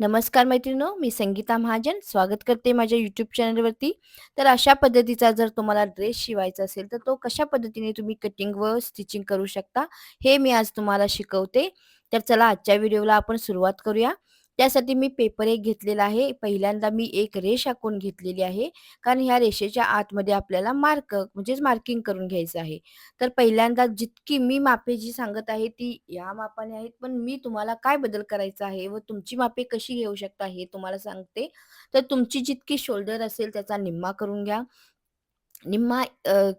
नमस्कार मैत्रिणो मी संगीता महाजन स्वागत करते माझ्या यूट्यूब चॅनलवरती. तर अशा पद्धतीचा जर तुम्हाला ड्रेस शिवायचा असेल, तर तो कशा पद्धतीने तुम्ही कटिंग व स्टिचिंग करू शकता, हे मी आज तुम्हाला शिकवते. तर चला आजच्या व्हिडिओला आपण सुरुवात करूया. त्यासाठी मी पेपर एक घेतलेला आहे. पहिल्यांदा मी एक रेष आखून घेतलेली आहे. कारण ह्या रेषेच्या आतमध्ये आपल्याला मार्क म्हणजेच मार्किंग करून घ्यायचं आहे. तर पहिल्यांदा जितकी मी मापे जी सांगत आहे ती या मापाने आहेत. पण मी तुम्हाला काय बदल करायचा आहे व तुमची मापे कशी घेऊ शकता हे तुम्हाला सांगते. तर तुमची जितकी शोल्डर असेल त्याचा निम्मा करून घ्या. निम्मा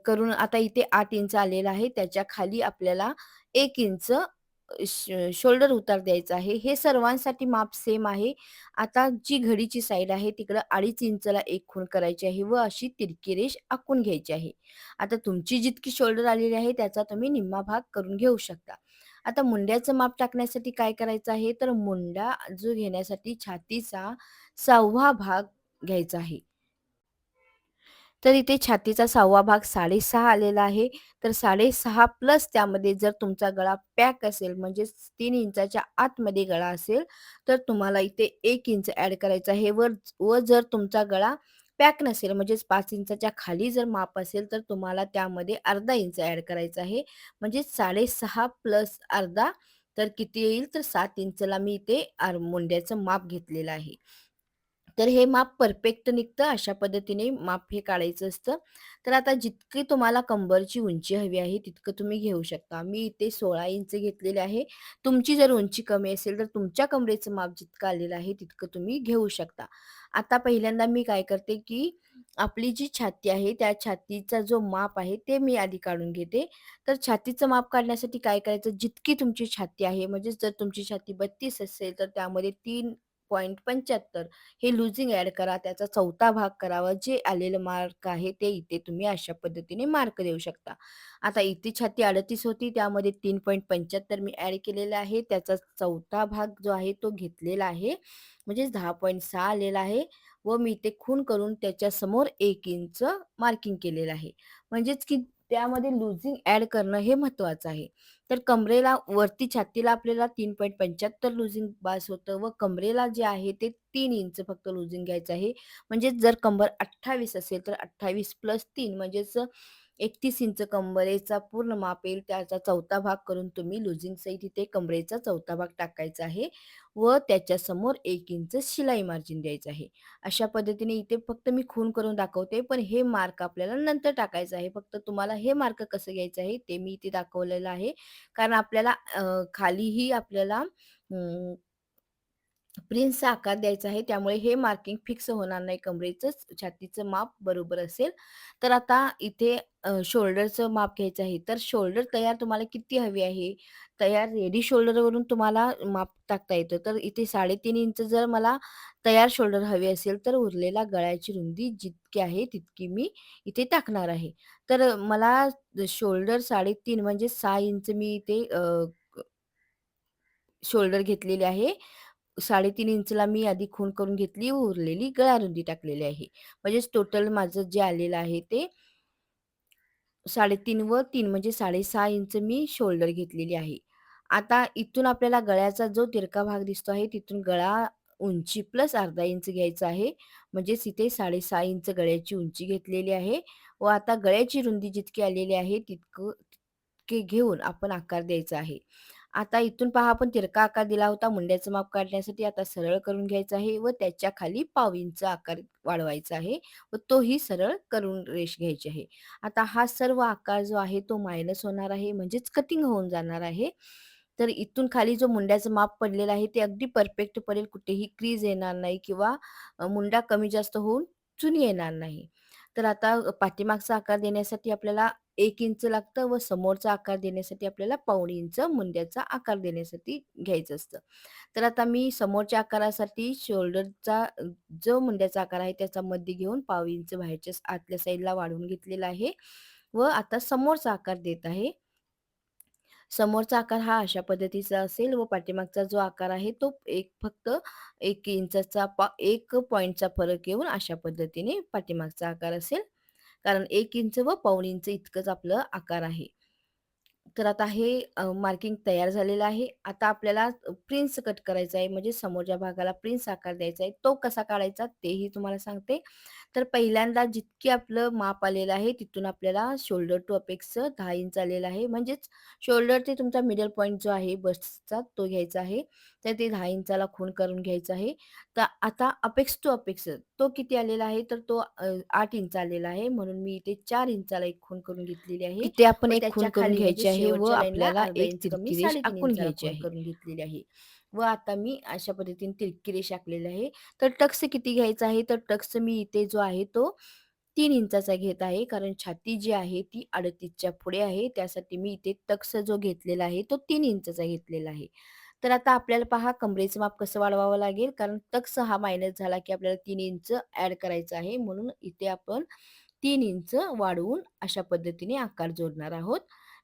करून आता इथे आठ इंच आलेला आहे. त्याच्याखाली आपल्याला एक इंच श शोल्डर उतार द्यायचा आहे. हे सर्वांसाठी माप सेम आहे. आता जी घडीची साईड आहे तिकडं 2.5 इंचला एक खूण करायची आहे व अशी तिरकी रेष आखून घ्यायची आहे. आता तुमची जितकी शोल्डर आलेली आहे त्याचा तुम्ही निम्मा भाग करून घेऊ शकता. आता मुंड्याचं माप टाकण्यासाठी काय करायचं आहे, तर मुंडा जो घेण्यासाठी छातीचा सहावा भाग घ्यायचा आहे. तर इथे छातीचा सहावा भाग 6.5 आलेला आहे. तर 6.5 प्लस त्यामध्ये जर तुमचा गळा पॅक असेल म्हणजेच तीन इंचाच्या आतमध्ये गळा असेल, तर तुम्हाला इथे एक इंच ॲड करायचा आहे वर व जर तुमचा गळा पॅक नसेल म्हणजेच पाच इंचाच्या खाली जर माप असेल, तर तुम्हाला त्यामध्ये अर्धा इंच ॲड करायचा आहे. म्हणजेच 6.5 प्लस अर्धा तर किती येईल? तर सात इंचला मी इथे आर मुंड्याचं माप घेतलेलं आहे. तर हे माप परफेक्ट निघतं. अशा पद्धतीने माप हे काढायचं असतं. तर आता जितकी तुम्हाला कंबरची उंची हवी आहे, तितकं तुम्ही घेऊ शकता. मी इथे 16 इंच घेतलेले आहे. तुमची जर उंची कमी असेल, तर तुमच्या कमरेचं माप जितकं आलेलं आहे, तितकं तुम्ही घेऊ शकता. आता पहिल्यांदा मी काय करते, की आपली जी छाती आहे, त्या छातीचा जो माप आहे, ते मी आधी काढून घेते. तर छातीचं माप काढण्यासाठी काय करायचं, जितकी तुमची छाती आहे, म्हणजेच जर तुमची छाती 32 असेल, तर त्यामध्ये तीन 3.75 हे लुझिंग ॲड करा. त्याचा चौथा भाग करावा. जे आलेलं मार्क आहे ते इथे तुम्ही अशा पद्धतीने मार्क देऊ शकता. आता इथे छाती 38 होती त्यामध्ये 3.75 मी ॲड केलेलं आहे. त्याचा चौथा भाग जो आहे तो घेतलेला आहे. म्हणजेच 10.6 आलेला आहे व मी ते खून करून त्याच्यासमोर एक इंच मार्किंग केलेलं आहे. म्हणजेच की त्यामध्ये लुझिंग ॲड करणं हे महत्त्वाचं आहे. तर कमरेला वरती छातीला आपल्याला तीन पॉईंट पंच्याहत्तर लुझिंग बास होतं व कमरेला जे आहे ते तीन इंच फक्त लुझिंग घ्यायचं आहे. म्हणजेच जर कंबर 28 असेल तर 28 प्लस तीन म्हणजेच 31 इंच कंबरेचा पूर्ण माप येईल. त्याचा चौथा भाग करून तुम्ही लूजिंगसहित इथे कमरेचा चौथा भाग टाकायचा आहे व त्याच्यासमोर एक इंच शिलाई मार्जिन द्यायचं आहे. अशा पद्धतीने इथे फक्त मी खून करून दाखवते, पण हे मार्क आपल्याला नंतर टाकायचं आहे. फक्त तुम्हाला हे मार्क कसं घ्यायचं आहे ते मी इथे दाखवलेलं आहे. कारण आपल्याला खालीही आपल्याला प्रिन्सचा आकार द्यायचा आहे. त्यामुळे हे मार्किंग फिक्स होणार नाही. कमरेचंच छातीचं माप बरोबर असेल. तर आता इथे शोल्डरचं माप घ्यायचं आहे. तर शोल्डर तयार तुम्हाला किती हवी आहे? तयार रेडी शोल्डरवरून तुम्हाला माप टाकता येतं. तर इथे 3.5 इंच जर मला तयार शोल्डर हवी असेल, तर उरलेला गळ्याची रुंदी जितकी आहे तितकी मी इथे टाकणार आहे. तर मला शोल्डर 3.5 म्हणजे सहा इंच मी इथे शोल्डर घेतलेले आहे. 3.5 इंचला मी आधी खूण करून घेतली उरलेली उरलेली गळारुंदी टाकलेली आहे. म्हणजेच टोटल माझं जे आलेलं आहे ते 3.5 व तीन म्हणजे 6.5 इंच मी शोल्डर घेतलेली आहे. आता इथून आपल्याला गळ्याचा जो तिरका भाग दिसतो आहे, तिथून गळा उंची प्लस अर्धा इंच घ्यायचा आहे. म्हणजेच इथे 6.5 इंच गळ्याची उंची घेतलेली आहे व आता गळ्याची रुंदी जितकी आलेली आहे तितकं तितके घेऊन आपण आकार द्यायचा आहे. आता इथून पहा आपण तिरका आकार दिला होता मुंड्याचं माप काढण्यासाठी. आता सरळ करून घ्यायचा आहे व त्याच्याखाली पाव इंच आकार वाढवायचा आहे व तोही सरळ करून रेष घ्यायची आहे. आता हा सर्व आकार जो आहे तो मायनस होणार आहे म्हणजेच कटिंग होऊन जाणार आहे. तर इथून खाली जो मुंड्याचं माप पडलेलं आहे ते अगदी परफेक्ट पडेल. कुठेही क्रीज येणार नाही किंवा मुंडा कमी जास्त होऊन चुनी येणार नाही. तर आता पाठीमागचा आकार देण्यासाठी आपल्याला 1 इंच लागतं व समोरचा आकार देण्यासाठी आपल्याला पाऊण इंच मुंड्याचा आकार देण्यासाठी घ्यायचं असतं. तर आता मी समोरच्या आकारासाठी शोल्डरचा जो मुंड्याचा आकार आहे त्याचा मध्य घेऊन पाव इंच बाहेरच्या आतल्या साईडला वाढवून घेतलेला आहे व आता समोरचा आकार देत आहे. समोरचा आकार हा अशा पद्धतीचा असेल व पाठीमागचा जो आकार आहे तो एक फक्त एक इंचाचा पा 1 पॉइंटचा फरक येऊन अशा पद्धतीने पाठीमागचा आकार असेल. कारण एक इंच व पाऊण इंच इतकंच आपलं आकार आहे. तर आता हे मार्किंग तयार झालेलं आहे. आता आपल्याला प्रिन्स कट करायचा आहे, म्हणजे समोरच्या भागाला प्रिन्स आकार द्यायचा आहे. तो कसा काढायचा तेही तुम्हाला सांगते. तर पहिल्यांदा जितके आपलं माप आलेलं आहे, तिथून आपल्याला शोल्डर टू अपेक्स दहा इंच आलेलं आहे. म्हणजेच शोल्डर ते तुमचा मिडल पॉईंट जो आहे बस्टचा तो घ्यायचा आहे. तर ते 10 इंचाला खूण करून घ्यायचं आहे. तर आता अपेक्स टू अपेक्स तो किती आलेला आहे, तर तो अ, 8 इंच आलेला आहे. म्हणून मी इथे 4 इंचाला एक खूण करून घेतलेली आहे. इथे आपण एक त्याच्या खूण करून खाली म्हणजे घ्यायची आहे व शेवटच्या लाईनला आपल्याला अर्धा एक इंच कमी तिरकी रेष 3.5 आखून इंचाला घ्यायची खूण आहे. करून घेतलेली आहे. व आता मी अशा पद्धतीने तिरकी रेष आखलेली आहे. तर टक्स किती घ्यायचा आहे, तर टक्स मी इथे जो आहे तो 3 इंचाचा घेत आहे. कारण छाती जी आहे ती 38च्या पुढे आहे. त्यासाठी मी इथे टक्स जो घेतलेला आहे तो 3 इंचाचा घेतलेला आहे. तर आता आपल्याला पहा कमरेचं माप कसं वाढवावं लागेल, कारण टक्स हा मायनस झाला की आपल्याला तीन इंच ॲड करायचं आहे. म्हणून इथे आपण तीन इंच वाढवून अशा पद्धतीने आकार जोडणार आहोत.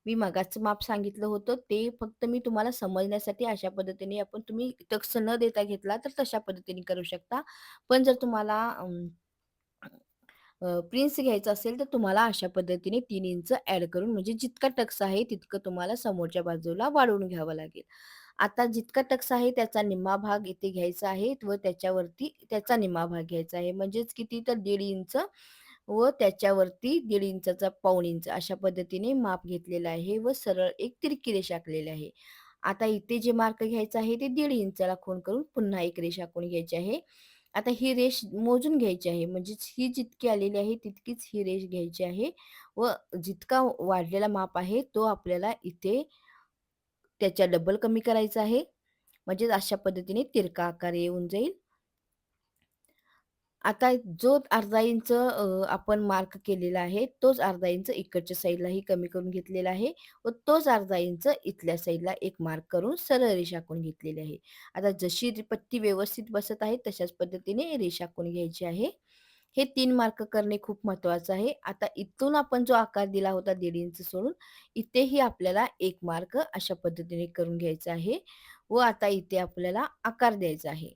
मी मगाचं माप सांगितलं होतं ते फक्त मी तुम्हाला समजण्यासाठी अशा पद्धतीने आपण तुम्ही टक्स न देता घेतला तर तशा पद्धतीने करू शकता. पण जर तुम्हाला प्रिन्स घ्यायचा असेल तर तुम्हाला अशा पद्धतीने तीन इंच ॲड करून म्हणजे जितका टक्स आहे तितकं तुम्हाला समोरच्या बाजूला वाढवून घ्यावं लागेल. आता जितका टक्स आहे त्याचा निम्मा भाग इथे घ्यायचा आहे व त्याच्यावरती त्याचा निम्मा भाग घ्यायचा आहे. म्हणजेच किती तर दीड इंच व त्याच्यावरती दीड इंचाचा पाऊण इंच अशा पद्धतीने माप घेतलेला आहे व सरळ एक तिरकी रेषा आखलेली आहे. आता इथे जे मार्क घ्यायचं आहे ते दीड इंचाला खूण करून पुन्हा एक रेषा कोण घ्यायची आहे. आता ही रेष मोजून घ्यायची आहे. म्हणजेच ही जितकी आलेली आहे तितकीच ही रेष घ्यायची आहे व जितका वाढलेला माप आहे तो आपल्याला इथे त्याच्या डबल कमी करायचा आहे. म्हणजेच अशा पद्धतीने तिरका आकार येऊन जाईल. आता जो अर्धा इंच आपण मार्क केलेला आहे, तोच अर्धा इंच इकडच्या साईडलाही कमी करून घेतलेला आहे व तोच अर्धा इंच इथल्या साईडला एक मार्क करून सरळ रेषा कोण घेतलेली आहे. आता जशी री पट्टी व्यवस्थित बसत आहे तशाच पद्धतीने रेषा कोण घ्यायची आहे. हे तीन मार्क करणे खूप महत्त्वाचं आहे. आता इथून आपण जो आकार दिला होता दीड इंच सोडून, इथेही आपल्याला एक मार्क अशा पद्धतीने करून घ्यायचा आहे व आता इथे आपल्याला आकार द्यायचा आहे.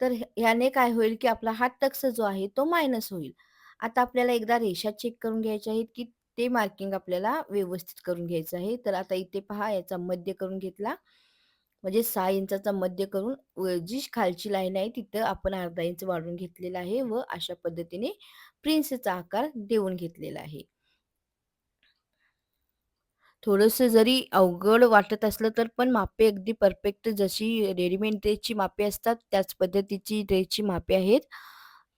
तर ह्याने काय होईल, की आपला हा टक्स जो आहे तो मायनस होईल. आता आपल्याला एकदा रेषा चेक करून घ्यायच्या आहेत, की ते मार्किंग आपल्याला व्यवस्थित करून घ्यायचं आहे. तर आता इथे पहा याचा मध्य करून घेतला. म्हणजे सहा इंचाचा मध्य करून जी खालची लाईन आहे तिथं आपण अर्धा इंच वाढून घेतलेला आहे व अशा पद्धतीने प्रिन्सचा आकार देऊन घेतलेला आहे. थोडस जरी अवघड वाटत असलं तर पण मापे अगदी परफेक्ट जशी रेडीमेड ड्रेसची मापे असतात त्याच पद्धतीची ड्रेसची मापे आहेत.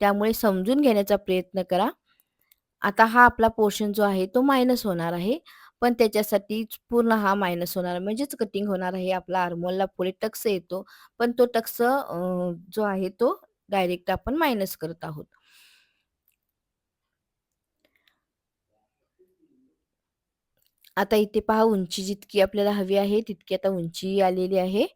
त्यामुळे समजून घेण्याचा प्रयत्न करा. आता हा आपला पोर्शन जो आहे तो मायनस होणार आहे. पण त्याच्यासाठी पूर्ण हा मायनस होणार म्हणजेच कटिंग होणार आहे. आपला आर्महोलला पुढे टक्स येतो. पण तो टक्स जो आहे तो डायरेक्ट आपण मायनस करत आहोत. आता इथे पहा उंची जितकी आपल्याला हवी आहे तितकी आता उंची आलेली आहे.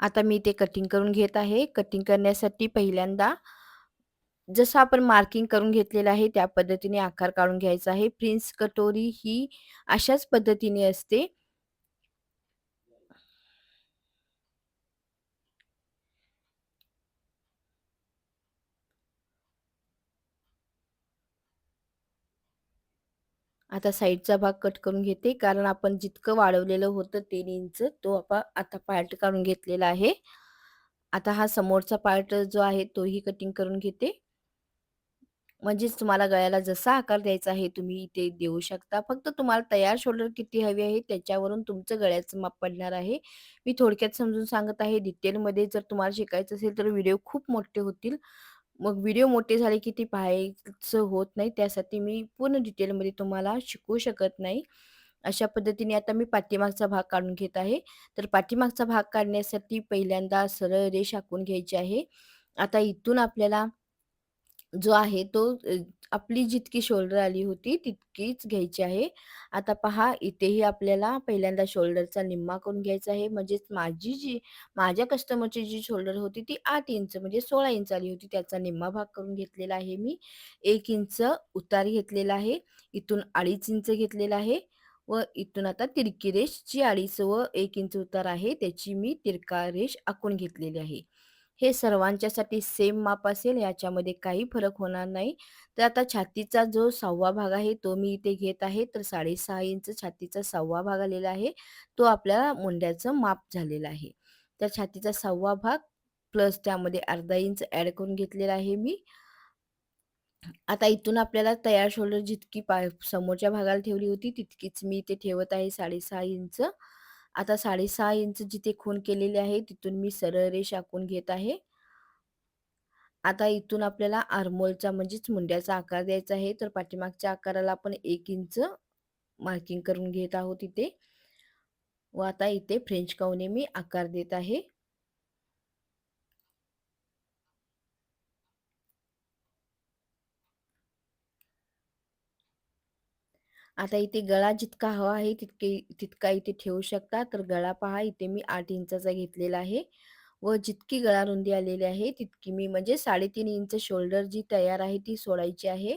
आता मी ते कटिंग करून घेत आहे. कटिंग करण्यासाठी पहिल्यांदा जसं आपण मार्किंग करून घेतलेलं आहे त्या पद्धतीने आकार काढून घ्यायचा आहे. प्रिन्स कटोरी ही अशाच पद्धतीने असते. आता साईडचा भाग कट करून घेते कारण आपण जितकं वाढवलेलं होतं तीन इंच तो आपण आता पार्ट काढून घेतलेला आहे. आता हा समोरचा पार्ट जो आहे तोही कटिंग करून घेते. म्हणजेच तुम्हाला गळ्याला जसा आकार द्यायचा आहे तुम्ही इथे देऊ शकता. फक्त तुम्हाला तयार शोल्डर किती हवी आहे त्याच्यावरून तुमचं गळ्याचं माप पडणार आहे. मी थोडक्यात समजून सांगत आहे. डिटेलमध्ये जर तुम्हाला शिकायचं असेल तर व्हिडिओ खूप मोठे होतील. मग व्हिडिओ मोठे झाले की ते पाहायचं होत नाही. त्यासाठी मी पूर्ण डिटेलमध्ये तुम्हाला शिकवू शकत नाही. अशा पद्धतीने आता मी पाठीमागचा भाग काढून घेत आहे. तर पाठीमागचा भाग काढण्यासाठी पहिल्यांदा सरळ रेष आखून घ्यायची आहे. आता इथून आपल्याला जो आहे तो अ, आपली जितकी शोल्डर आली होती तितकीच घ्यायची आहे. आता पहा इथेही आपल्याला पहिल्यांदा शोल्डरचा निम्मा करून घ्यायचा आहे. म्हणजेच माझी जी माझ्या कस्टमरची जी शोल्डर होती ती 8 इंच म्हणजे 16 इंच आली होती. त्याचा निम्मा भाग करून घेतलेला आहे मी. 1 इंच उतार घेतलेला आहे. इथून 2.5 इंच घेतलेला आहे व इथून आता तिरकी रेष जी 2.5 व 1 इंच उतार आहे त्याची मी तिरका रेष आखून घेतलेली आहे. हे सर्वांच्यासाठी सेम माप असेल याच्यामध्ये काही फरक होणार नाही. तर आता छातीचा जो सहावा भाग आहे तो मी इथे घेत आहे. तर 6.5 इंच छातीचा सहावा भाग आलेला आहे. तो आपल्या मुंड्याचं माप झालेलं आहे. त्या छातीचा सहावा भाग प्लस त्यामध्ये अर्धा इंच ॲड करून घेतलेला आहे मी. आता इथून आपल्याला तयार शोल्डर जितकी पा समोरच्या भागाला ठेवली होती तितकीच मी इथे ठेवत आहे 6.5 इंच. आता 6.5 इंच जिथे खूण केलेली आहे तिथून मी सरळ रेष आखून घेत आहे. आता इथून आपल्याला आरमोलचा म्हणजेच मुंड्याचा आकार द्यायचा आहे. तर पाठीमागच्या आकाराला आपण एक इंच मार्किंग करून घेत आहोत इथे. व आता इथे फ्रेंच काऊने मी आकार देत आहे. आता इथे गळा जितका हवा आहे तितके तितका इथे ठेवू शकता. तर गळा पहा इथे मी आठ इंचाचा घेतलेला आहे व जितकी गळा रुंदी आलेली आहे तितकी मी म्हणजे 3.5 इंच शोल्डर जी तयार आहे ती सोडायची आहे.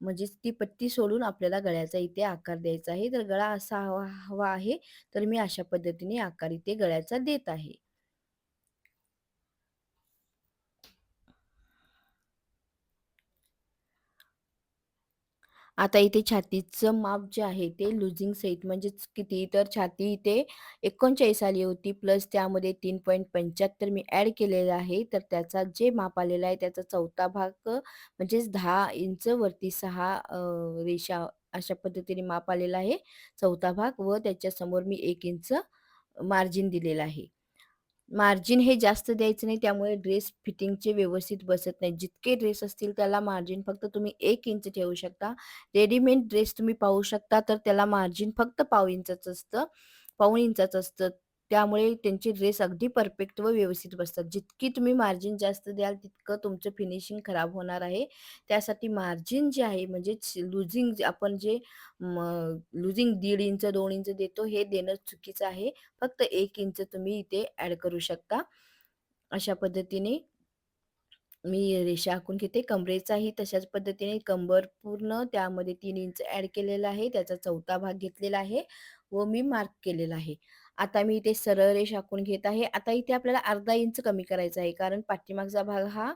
म्हणजेच ती पट्टी सोडून आपल्याला गळ्याचा इथे आकार द्यायचा आहे. तर गळा असा हवा हवा आहे तर मी अशा पद्धतीने आकार इथे गळ्याचा देत आहे. आता इथे छातीचं माप जे आहे ते लुझिंग सहित म्हणजेच किती तर छाती इथे 39 आली होती प्लस त्यामध्ये 3.75 मी ॲड केलेलं आहे. तर त्याचा जे माप आलेला आहे त्याचा चौथा भाग म्हणजेच दहा इंच वरती सहा रेषा अशा पद्धतीने माप आलेला आहे. चौथा भाग व त्याच्यासमोर मी एक इंच मार्जिन दिलेलं आहे. मार्जिन हे जास्त द्यायचं नाही त्यामुळे ड्रेस फिटिंगचे व्यवस्थित बसत नाही. जितके ड्रेस असतील त्याला मार्जिन फक्त तुम्ही एक इंच ठेवू शकता. रेडीमेड ड्रेस तुम्ही पाहू शकता तर त्याला मार्जिन फक्त पाव इंचाचं असतं, पाऊण इंचाचं असतं. त्यामुळे त्यांचे ड्रेस अगदी परफेक्ट व व्यवस्थित बसतात. जितकी तुम्ही मार्जिन जास्त द्याल तितकं तुमचं फिनिशिंग खराब होणार आहे. त्यासाठी मार्जिन जे आहे म्हणजे लुझिंग आपण जे लुझिंग दीड इंच, दोन इंच देतो हे देणं चुकीचं आहे. फक्त एक इंच तुम्ही इथे ॲड करू शकता. अशा पद्धतीने मी रेषा आखून घेते. कमरेचाही तशाच पद्धतीने कंबर पूर्ण त्यामध्ये तीन इंच ॲड केलेला आहे. त्याचा चौथा भाग घेतलेला आहे व मी मार्क केलेला आहे. आता मी इथे सरळ रेष आखून घेत आहे. आता इथे आपल्याला अर्धा इंच कमी करायचा आहे कारण पाठीमागचा भाग हा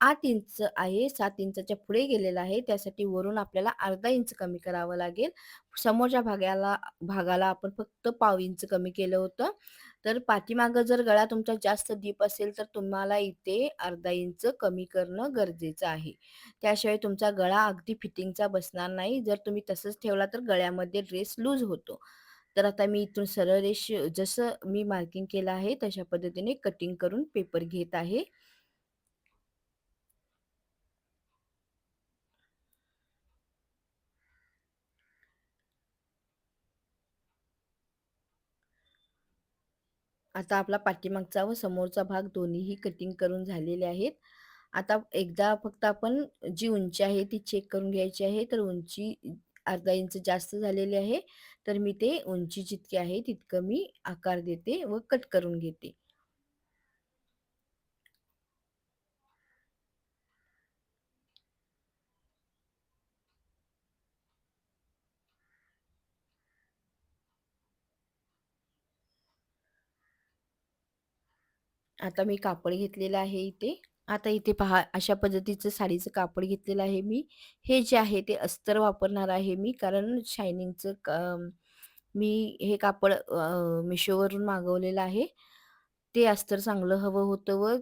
आठ इंच आहे. सात इंचाच्या पुढे गेलेला आहे. त्यासाठी वरून आपल्याला अर्धा इंच कमी करावं लागेल. समोरच्या भागाला भागाला आपण फक्त पाव इंच कमी केलं होतं. तर पाठीमागं जर गळा तुमचा जास्त डीप असेल तर तुम्हाला इथे अर्धा इंच कमी करणं गरजेचं आहे. त्याशिवाय तुमचा गळा अगदी फिटिंगचा बसणार नाही. जर तुम्ही तसंच ठेवला तर गळ्यामध्ये ड्रेस लूज होतो. तर आता मी इथून सरळ रेष जसं मी मार्किंग केलं आहे तशा पद्धतीने कटिंग करून पेपर घेत आहे. आता आपला पाठीमागचा व समोरचा भाग दोन्हीही कटिंग करून झालेले आहेत. आता एकदा फक्त आपण जी उंची आहे ती चेक करून घ्यायची आहे. तर उंची अर्धा इंच जास्त झालेली आहे. तर मी ते उंची जितकी आहे तितकं मी आकार देते व कट करून घेते. आता मी कापड घेतलेला आहे इथे. आता इथे पहा अशा पद्धतीचं साडीचं कापड घेतलेलं आहे मी. हे जे आहे ते अस्तर वापरणार आहे मी कारण शायनिंगचं का मी हे कापड मिशोवरून मागवलेलं आहे. ते अस्तर चांगलं हवं होतं व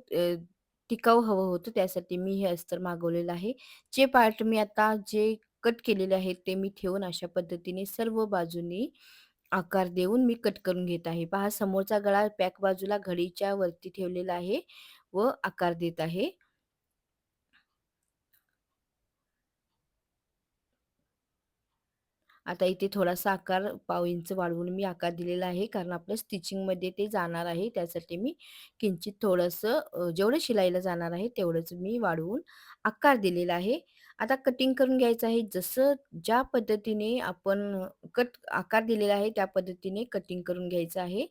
टिकाऊ हवं होतं त्यासाठी मी हे अस्तर मागवलेलं आहे. जे पार्ट मी आता जे कट केलेले आहेत ते मी ठेवून अशा पद्धतीने सर्व बाजूनी आकार देऊन मी कट करून घेत आहे. पहा समोरचा गळा पॅक बाजूला घडीच्या वरती ठेवलेला आहे व आकार देत आहे. आता इथे थोडासा आकार पाव इंच वाढवून मी आकार दिलेला आहे कारण आपलं स्टिचिंगमध्ये ते जाणार आहे त्यासाठी मी किंचित थोडंसं जेवढं शिलाईला जाणार आहे तेवढंच मी वाढवून आकार दिलेला आहे. आता कटिंग करून घ्यायचं आहे. जसं ज्या पद्धतीने आपण कट आकार दिलेला आहे त्या पद्धतीने कटिंग करून घ्यायचं आहे.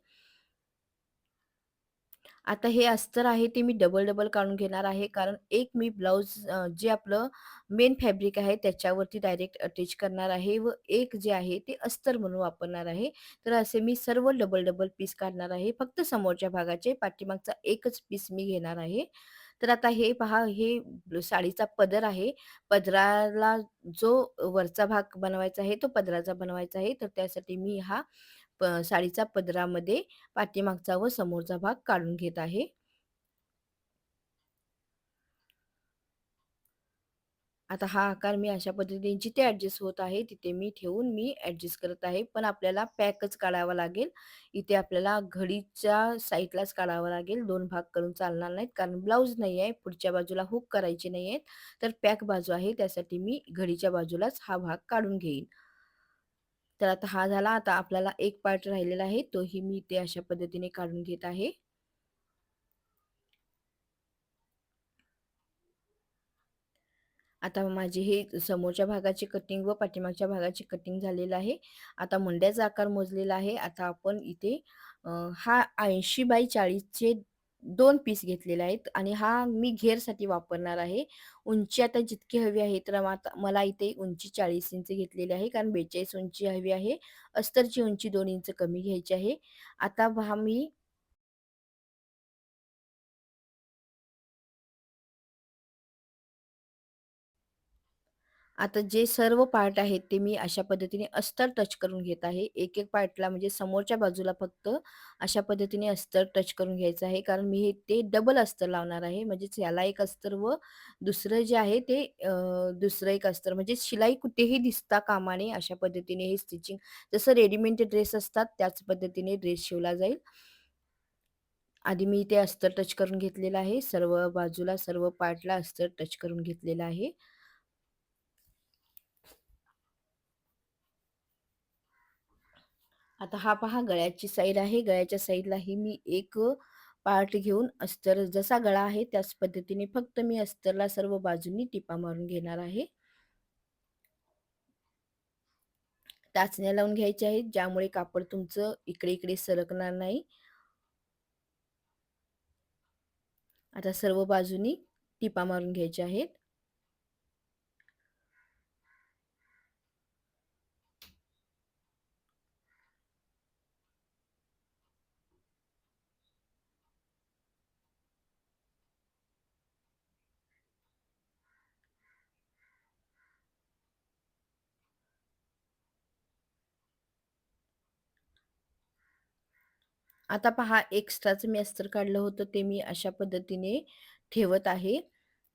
आता हे अस्तर आहे ते मी डबल-डबल काढून घेणार आहे. कारण एक मी ब्लाऊज जे आपलं मेन फॅब्रिक आहे त्याच्यावरती डायरेक्ट अटॅच करणार आहे व एक जे आहे ते अस्तर म्हणून वापरणार आहे. तर असे मी सर्व डबल-डबल पीस काढणार आहे. फक्त समोरच्या भागाचे पाठीमागचा एकच पीस मी घेणार आहे. तर आता हे पहा हे साडीचा पदर आहे. पदराला जो वरचा भाग बनवायचा आहे तो पदराचा बनवायचा आहे. तर त्यासाठी मी हा प साडीचा पदरामध्ये पाठीमागचा व समोरचा भाग काढून घेत आहे. आता हा आकार मी अशा पद्धतीने जिथे ॲडजस्ट होत आहे, तिथे मी ठेवून मी ॲडजस्ट करत आहे. पण आपल्याला पॅकच काढावा लागेल. इथे आपल्याला घडीच्या साईडलाच काढावा लागेल. दोन भाग करून चालणार नाहीत. कारण ब्लाऊज नाही आहे. पुढच्या बाजूला हुक करायचे नाही आहेत. तर पॅक बाजू आहे त्यासाठी मी घडीच्या बाजूलाच हा भाग काढून घेईन. तर आता हा झाला. आता आपल्याला एक पार्ट राहिलेला आहे. तोही मी इथे अशा पद्धतीने काढून घेत आहे. आता माझे हे समोरच्या भागाची कटिंग व पाठीमागच्या भागाची कटिंग झालेलं आहे. आता मुंड्याचा आकार मोजलेला आहे. आता आपण इथे हा 80 बाय चाळीसचे 2 पीस घेतलेले आहेत आणि हा मी घेरसाठी वापरणार आहे. उंची आता जितकी हवी आहे तर आता मला इथे उंची 40 इंच घेतलेली आहे. कारण 42 उंची हवी आहे. अस्तरची उंची दोन इंच कमी घ्यायची आहे. आता हा मी आता जे सर्व पार्ट आहेत ते मी अशा पद्धतीने अस्तर टच करून घेत आहे. एक-एक पार्टला म्हणजे समोरच्या बाजूला फक्त अशा पद्धतीने अस्तर टच करून घ्यायचं आहे. कारण मी हे ते डबल अस्तर लावणार आहे. म्हणजेच याला एक अस्तर व दुसरं जे आहे ते दुसरं एक अस्तर म्हणजे शिलाई कुठेही दिसता कामा नये अशा पद्धतीने हे स्टिचिंग जसं रेडीमेड ड्रेस असतात त्याच पद्धतीने ड्रेस शिवला जाईल. आधी मी ते अस्तर टच करून घेतलेलं आहे. सर्व बाजूला सर्व पार्टला अस्तर टच करून घेतलेलं आहे. आता हा पहा गळ्याची साईड आहे. गळ्याच्या साईडलाही मी एक पार्ट घेऊन अस्तर जसा गळा आहे त्याच पद्धतीने फक्त मी अस्तरला सर्व बाजूंनी टिपा मारून घेणार आहे. टाचण्या लावून घ्यायच्या आहेत, ज्यामुळे कापड तुमचं इकडे-इकडे सरकणार नाही. आता सर्व बाजूनी टिपा मारून घ्यायच्या आहेत. आता पहा एक्स्ट्राचं मी अस्तर काढलं होतं ते मी अशा पद्धतीने ठेवत आहे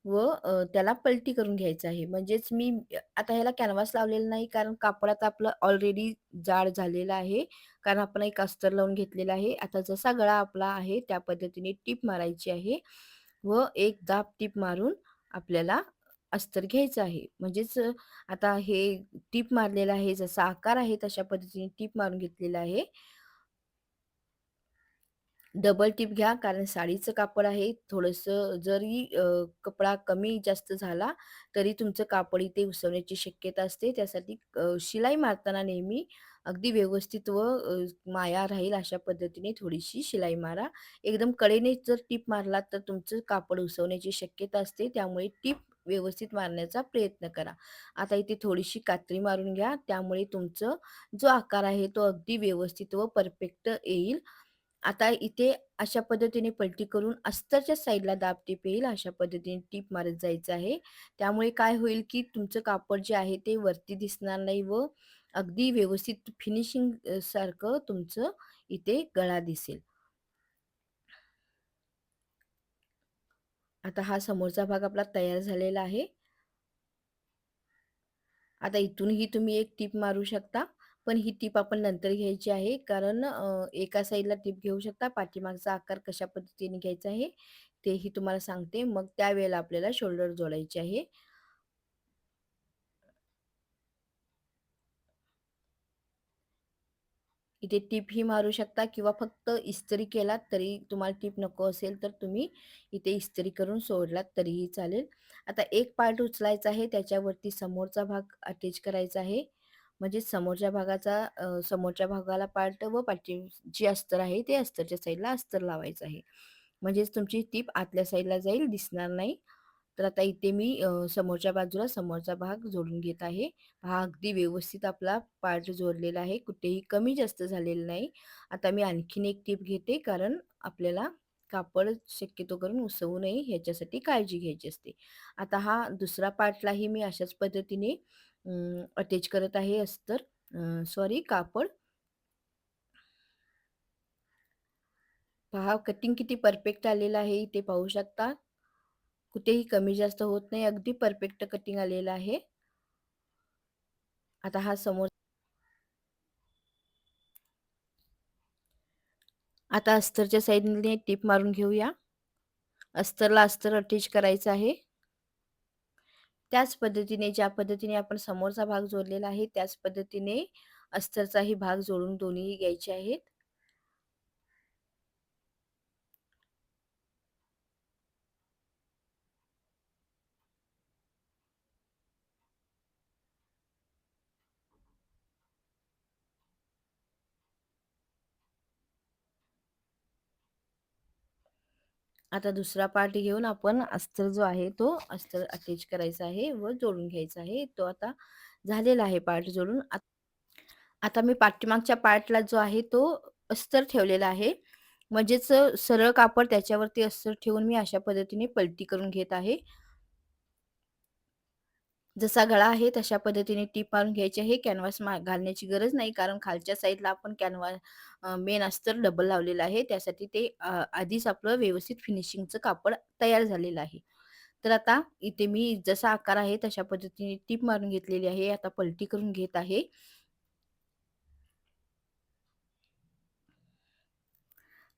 व त्याला पलटी करून घ्यायचं आहे. म्हणजेच मी आता ह्याला कॅनव्हास लावलेला नाही कारण कापडात आपलं ऑलरेडी जाड झालेलं आहे. कारण आपण एक अस्तर लावून घेतलेलं आहे. आता जसा गळा आपला आहे त्या पद्धतीने टीप मारायची आहे व एक दाब टीप मारून आपल्याला अस्तर घ्यायचं आहे. म्हणजेच आता हे टीप मारलेलं आहे, जसा आकार आहे तशा पद्धतीने टीप मारून घेतलेला आहे. डबल टिप घ्या कारण साडीचं कापड आहे थोडंसं जरी अ, कपडा कमी जास्त झाला तरी तुमचं कापड इथे उसवण्याची शक्यता असते. त्यासाठी अ, शिलाई मारताना नेहमी अगदी व्यवस्थित व अ, माया राहील अशा पद्धतीने थोडीशी शिलाई मारा. एकदम कडेने जर टीप मारला तर तुमचं कापड उसवण्याची शक्यता असते. त्यामुळे टीप व्यवस्थित मारण्याचा प्रयत्न करा. आता इथे थोडीशी कात्री मारून घ्या. त्यामुळे तुमचं जो आकार आहे तो अगदी व्यवस्थित व परफेक्ट येईल. आता इथे अशा पद्धतीने पलटी करून अस्तरच्या साईडला दाब टीप येईल अशा पद्धतीने टीप मारत जायचं आहे. त्यामुळे काय होईल, की तुमचं कापड जे आहे ते वरती दिसणार नाही व अगदी व्यवस्थित फिनिशिंग सारखं तुमचं इथे गळा दिसेल. आता हा समोरचा भाग आपला तयार झालेला आहे. आता इथूनही तुम्ही एक टीप मारू शकता. पण ही टीप आपण नंतर घ्यायची आहे. कारण अ, एका साइडला टीप घेऊ शकता. पाठीमागचा आकार कशा पद्धतीने घ्यायचा आहे, तेही तुम्हाला सांगते. मग त्यावेळेला आपल्याला शोल्डर जोडायचे आहे. इथे टीप ही मारू शकता किंवा फक्त इस्त्री केलात तरी तुम्हाला टीप नको असेल तर तुम्ही इथे इस्त्री करून सोडलात तरीही चालेल. आता एक पार्ट उचलायचा आहे त्याच्यावरती समोरचा भाग अटॅच करायचा आहे. म्हणजे समोरच्या भागाचा समोरच्या भागाला पार्ट व पाठी जे अस्तर आहे ते अस्तरच्या साईडला अस्तर लावायचं आहे. म्हणजेच तुमची टीप आतल्या साईडला जाईल, दिसणार नाही. तर आता इथे मी समोरच्या बाजूला समोरचा भाग जोडून घेत आहे. हा अगदी व्यवस्थित आपला पार्ट जोडलेला आहे. कुठेही कमी जास्त झालेलं नाही. आता मी आणखीन एक टीप घेते कारण आपल्याला कापड शक्यतो करून उसवू नये ह्याच्यासाठी काळजी घ्यायची असते. आता हा दुसरा पार्टलाही मी अशाच पद्धतीने अटॅच करत आहे अस्तर सॉरी कापड. पहा कटिंग किती परफेक्ट आलेलं आहे इथे पाहू शकता. कुठेही कमी जास्त होत नाही. अगदी परफेक्ट कटिंग आलेलं आहे. आता हा समोर आता अस्तरच्या साईडने टीप मारून घेऊया. अस्तरला अस्तर अटॅच करायचं आहे. त्याच पद्धतीने ज्या पद्धतीने आपण समोरचा भाग जोडलेला आहे त्याच पद्धतीने अस्तरचाही भाग जोडून दोन्ही घ्यायचे आहेत. आता दुसरा पार्ट घेऊन आपण अस्तर जो आहे तो अस्तर अटॅच करायचा आहे व जोडून घ्यायचा आहे. तो आता झालेला आहे पार्ट जोडून. आता मी पाठीमागच्या पार्टला जो आहे तो अस्तर ठेवलेला आहे. म्हणजेच सरळ कापड त्याच्यावरती अस्तर ठेवून मी अशा पद्धतीने पलटी करून घेत आहे. जसा गळा आहे तशा पद्धतीने टीप मारून घ्यायची आहे. कॅनव्हास घालण्याची गरज नाही कारण खालच्या साईडला आपण कॅनव्हा मेन अस्तर डबल लावलेलं आहे. त्यासाठी ते आधीच आपलं व्यवस्थित फिनिशिंगचं कापड तयार झालेलं आहे. तर आता इथे मी जसा आकार आहे तशा पद्धतीने टीप मारून घेतलेली आहे. आता पलटी करून घेत आहे.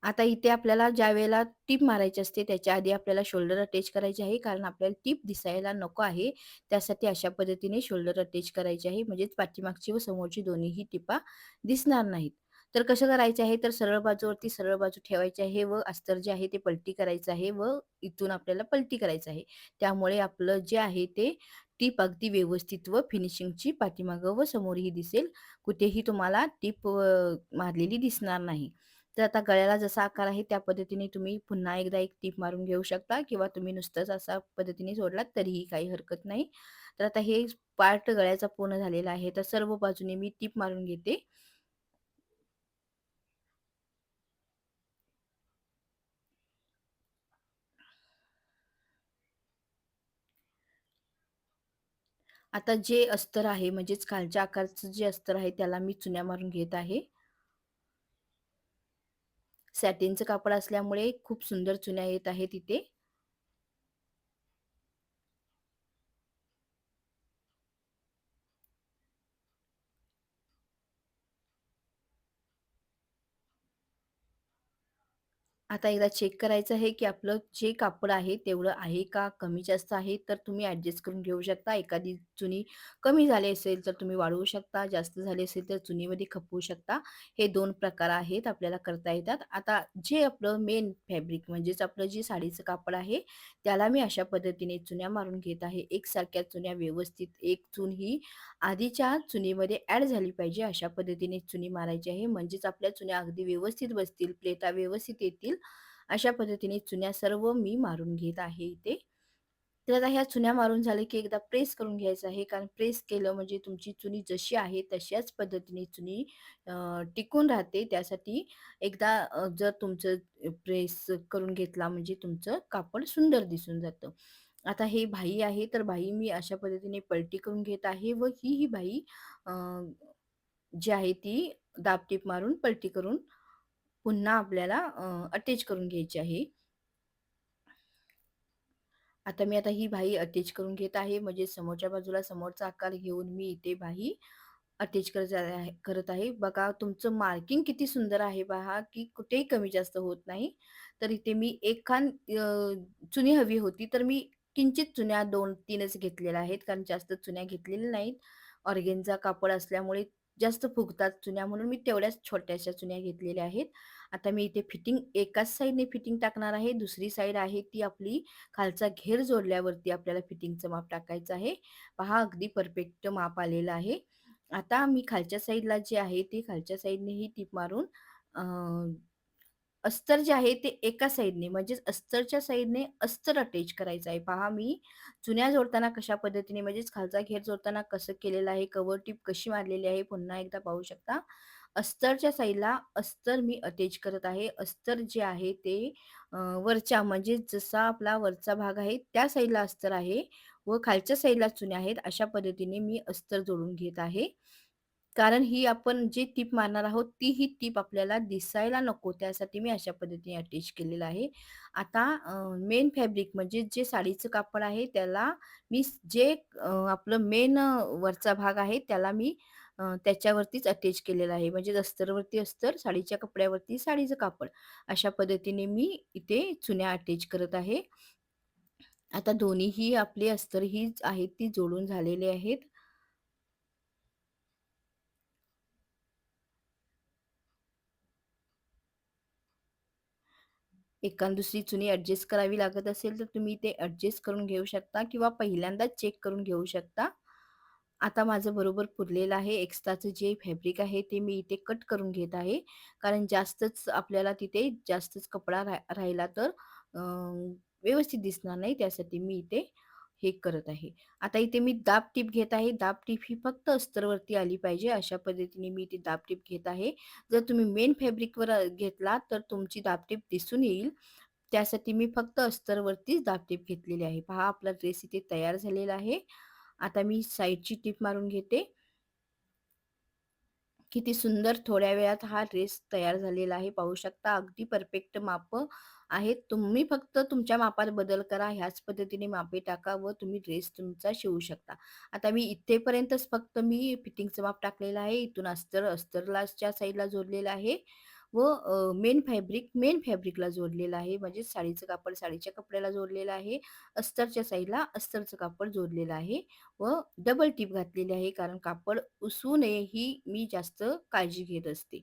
आता इथे आपल्याला ज्या वेळेला टीप मारायची असते त्याच्या आधी आपल्याला शोल्डर अटॅच करायचे आहे कारण आपल्याला टीप दिसायला नको आहे. त्यासाठी अशा पद्धतीने शोल्डर अटॅच करायचे आहे. म्हणजेच पाठीमागची व समोरची दोन्हीही टिपा दिसणार नाहीत. तर कसं करायचं आहे तर सरळ बाजूवरती सरळ बाजू ठेवायची आहे व अस्तर जे आहे ते पलटी करायचं आहे व इथून आपल्याला पलटी करायचं आहे. त्यामुळे आपलं जे आहे ते टीप अगदी व्यवस्थित व फिनिशिंगची पाठीमागं व समोरही दिसेल. कुठेही तुम्हाला टीप मारलेली दिसणार नाही. तर आता गळ्याला जसा आकार आहे त्या पद्धतीने तुम्ही पुन्हा एकदा एक टीप मारून घेऊ शकता किंवा तुम्ही नुसतंच असा पद्धतीने सोडलात तरीही काही हरकत नाही. तर आता हे पार्ट गळ्याचा पूर्ण झालेला आहे. तर सर्व बाजूने मी टीप मारून घेते. आता जे अस्तर आहे म्हणजेच खालच्या आकारचं जे अस्तर आहे त्याला मी चुन्या मारून घेत आहे. सॅटिनचं कापड असल्यामुळे खूप सुंदर चुन्या येत आहेत इथे. आता एकदा चेक करायचं आहे, की आपलं जे कापड आहे तेवढं आहे का? कमी जास्त आहे तर तुम्ही ॲडजस्ट करून घेऊ शकता. एखादी चुनी कमी झाली असेल तर तुम्ही वाढवू शकता. जास्त झाली असेल तर चुनीमध्ये खपवू शकता. हे दोन प्रकार आहेत आपल्याला करता येतात. आता जे आपलं मेन फॅब्रिक म्हणजेच आपलं जे साडीचं कापड आहे त्याला मी अशा पद्धतीने चुन्या मारून घेत आहे. एकसारख्या चुन्या व्यवस्थित एक चून ही आधीच्या चुनीमध्ये ॲड झाली पाहिजे अशा पद्धतीने चुनी मारायची आहे. म्हणजेच आपल्या चुन्या अगदी व्यवस्थित बसतील, प्लेटा व्यवस्थित येतील. अशा पद्धतीने चुन्या सर्व मी मारून घेत आहे इथे. तर आता ह्या चुन्या मारून झाले की एकदा प्रेस करून घ्यायचं आहे. कारण प्रेस केलं म्हणजे तुमची चुनी जशी आहे तशाच पद्धतीने चुनी टिकून राहते. त्यासाठी एकदा जर तुमचं प्रेस करून घेतला म्हणजे तुमचं कापड सुंदर दिसून जातं. आता हे भाई आहे तर भाई मी अशा पद्धतीने पलटी करून घेत आहे व ही ही भाई जी आहे ती दाबटीप मारून पलटी करून पुन्हा आपल्याला अटॅच करून घ्यायची आहे. आता मी आता ही भाई अटॅच करून घेत आहे. म्हणजे समोरच्या बाजूला समोरचा आकार घेऊन मी इथे भाई अटॅच करत आहे करत आहे. बघा तुमचं मार्किंग किती सुंदर आहे पहा, की कुठेही कमी जास्त होत नाही. तर इथे मी एक खान चुनी हवी होती, तर मी किंचित चुन्या 2-3च घेतलेल्या आहेत. कारण जास्त चुन्या घेतलेल्या नाहीत. ऑर्गेनचा कापड असल्यामुळे जास्त फुगतात चुन्या म्हणून मी तेवढ्याच छोट्याशा चुन्या घेतलेल्या आहेत. आता मी इथे फिटिंग एकाच साईडने फिटिंग टाकणार आहे. दुसरी साईड आहे ती आपली खालचा घेर जोडल्यावरती आपल्याला फिटिंगचं माप टाकायचं आहे. पहा अगदी परफेक्ट माप आलेलं आहे. आता मी खालच्या साईडला जे आहे ते खालच्या साईडने ही टीप मारून अस्तर जे आहे ते एका साईडने म्हणजेच अस्तरच्या साईडने अस्तर अटॅच करायचं आहे. पहा मी चुन्या जोडताना कशा पद्धतीने म्हणजेच खालचा घेर जोडताना कसं केलेलं आहे, कव्हर टीप कशी मारलेली आहे, पुन्हा एकदा पाहू शकता. अस्तरच्या साईडला अस्तर मी अटॅच करत आहे. अस्तर जे आहे ते वरच्या म्हणजे जसा आपला वरचा भाग आहे त्या साईडला अस्तर आहे व खालच्या साईडला चुन्या आहेत. अशा पद्धतीने मी अस्तर जोडून घेत आहे. कारण ही आपण जी टीप मारणार आहोत, ती ही टीप आपल्याला दिसायला नको त्यासाठी मी अशा पद्धतीने अटॅच केलेलं आहे. आता मेन फॅब्रिक म्हणजे जे साडीचं कापड आहे त्याला मी जे आपलं मेन वरचा भाग आहे त्याला मी अ, त्याच्यावरतीच अटॅच केलेलं आहे. म्हणजे अस्तरवरती अस्तर, साडीच्या कपड्यावरती साडीचं कापड. अशा पद्धतीने मी इथे चुन्या अटॅच करत आहे. आता दोन्हीही आपले अस्तर ही आहेत ती जोडून झालेले आहेत. एकान दुसरी चुनी ॲडजस्ट करावी लागत असेल, तर तुम्ही ते ॲडजस्ट करून घेऊ शकता किंवा पहिल्यांदाच चेक करून घेऊ शकता. आता माझं बरोबर पुरलेलं आहे. एक्स्ट्राचं जे फॅब्रिक आहे, ते मी इथे कट करून घेत आहे. कारण जास्तच आपल्याला तिथे जास्तच कपडा रा राहिला तर व्यवस्थित दिसणार नाही. त्यासाठी मी इथे हे करत आहे. आता इथे मी दाब टीप घेत आहे. दाब टीप ही फक्त अस्तरवरती आली पाहिजे, अशा पद्धतीने मी इथे दाब टीप घेत आहे. जर तुम्ही मेन फॅब्रिकवर घेतला तर तुमची दाबटीप दिसून येईल. त्यासाठी मी फक्त अस्तरवरतीच दाबटीप घेतलेली आहे. पहा आपला ड्रेस इथे तयार झालेला आहे. आता मी साईडची टीप मारून घेते. किती सुंदर थोड्या वेळात हा ड्रेस तयार झालेला आहे. पाहू शकता अगदी परफेक्ट मापं आहेत. तुम्ही फक्त तुमच्या मापात बदल करा. ह्याच पद्धतीने मापे टाका व तुम्ही ड्रेस तुमचा शिवू शकता. आता मी इथेपर्यंतच फक्त मी फिटिंगचं माप टाकलेलं आहे. इथून अस्तर अस्तरलाच्या साईडला जोडलेलं आहे व मेन फॅब्रिक मेन फॅब्रिकला जोडलेलं आहे. म्हणजे साडीचं कापड साडीच्या कपड्याला जोडलेलं आहे. अस्तरच्या साईडला अस्तरचं कापड जोडलेलं आहे व डबल टीप घातलेली आहे. कारण कापड उसू नये ही मी जास्त काळजी घेत असते.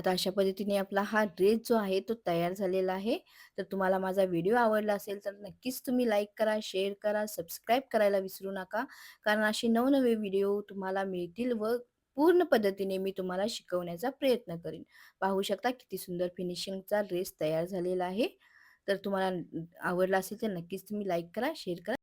आता अशा पद्धतीने आपला हा ड्रेस जो आहे तो तयार झालेला आहे. तर तुम्हाला माझा व्हिडिओ आवडला असेल तर नक्कीच तुम्ही लाईक करा, शेअर करा, सबस्क्राईब करायला विसरू नका. कारण असे नवनवे व्हिडिओ तुम्हाला मिळतील व पूर्ण पद्धतीने मी तुम्हाला शिकवण्याचा प्रयत्न करीन. पाहू शकता किती सुंदर फिनिशिंगचा ड्रेस तयार झालेला आहे. तर तुम्हाला आवडला असेल तर नक्कीच तुम्ही लाईक करा, शेअर करा.